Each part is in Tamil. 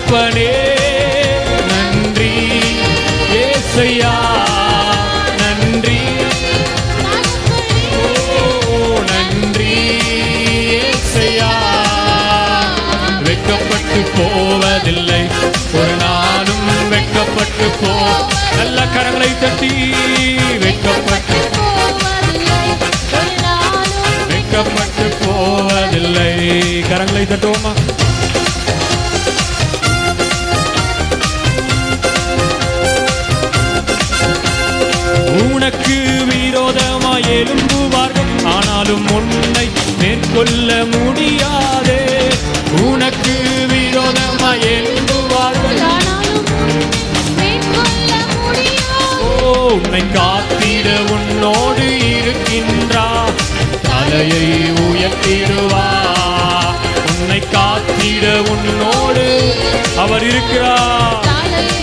தகப்பனே நன்றி. ஏசையா நன்றி. நன்றி. ஏசையா வெக்கப்பட்டு போவதில்லை. ஒரு நாளும் வெக்கப்பட்டு போ. நல்ல கரங்களை தட்டி உனக்கு விரோதமாய் எழும்புவார்கள். ஆனாலும் உன்னை மேற்கொள்ள முடியாதே. உனக்கு விரோதமாய் எழும்புவார்கள். உன்னை காத்திட உன்னோடு இருக்கின்றா. தலையை உயர்த்திடுவா. உன்னை காத்திட உன்னோடு அவர் இருக்கிறார்.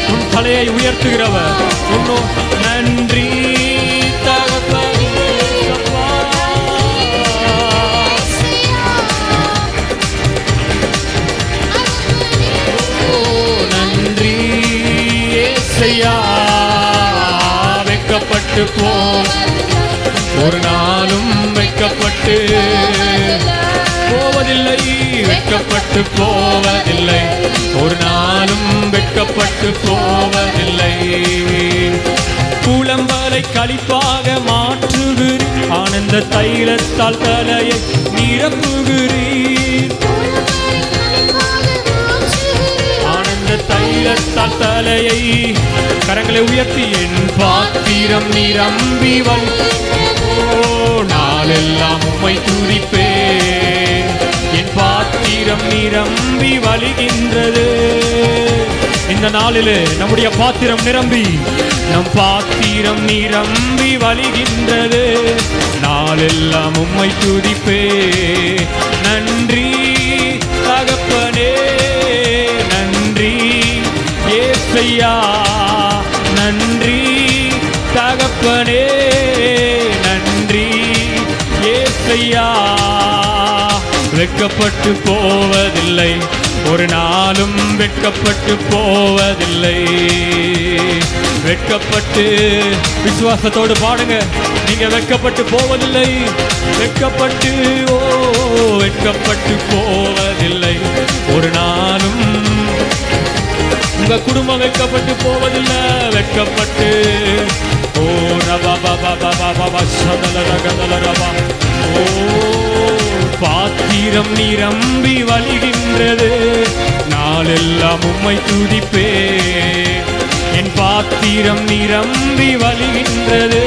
உன் தலையை உயர்த்துகிறவர். உன்னோ நன்றி. வெட்கப்பட்டு போம் ஒரு நாளும் வெட்கப்பட்டு போவதில்லை வெட்கப்பட்டு போவதில்லை. ஒரு நாளும் வெட்கப்பட்டு போவதில்லை. குளம்பலை களிப்பாக மாற்றுகிறேன். ஆனந்த தைலத்தால் தலையை நிரப்புகிறேன். உள்ளத்தால் தலையை கரங்களை உயர்த்தி என் பாத்திரம் நிரம்பி ஓ நாளெல்லாம் உம்மை துதிப்பே என் பாத்திரம் நிரம்பி வழிகின்றது. இந்த நாளிலே நம்முடைய பாத்திரம் நிரம்பி நம் பாத்திரம் நிரம்பி வழிகின்றது. நாளெல்லாம் உம்மை துதிப்பே ஏசையா நன்றி தகப்பனே நன்றி ஏசையா. வெட்கப்பட்டு போவதில்லை ஒரு நாளும் வெட்கப்பட்டு போவதில்லை. வெட்கப்பட்டு விசுவாசத்தோடு பாடுங்க. நீங்க வெட்கப்பட்டு போவதில்லை. வெட்கப்பட்டு ஓ வெட்கப்பட்டு போ உங்க குடும்பம் வெட்கப்பட்டு போவதில்லை வெட்கப்பட்டு ஓ ரபா பாபா பாபா பாபா சதல ரகதல ரபா ஓ பாத்திரம் நிரம்பி வழிகின்றது. நாளெல்லாம் உம்மை துடிப்பே என் பாத்திரம் நிரம்பி வழிகின்றது.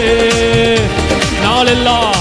நாளெல்லாம்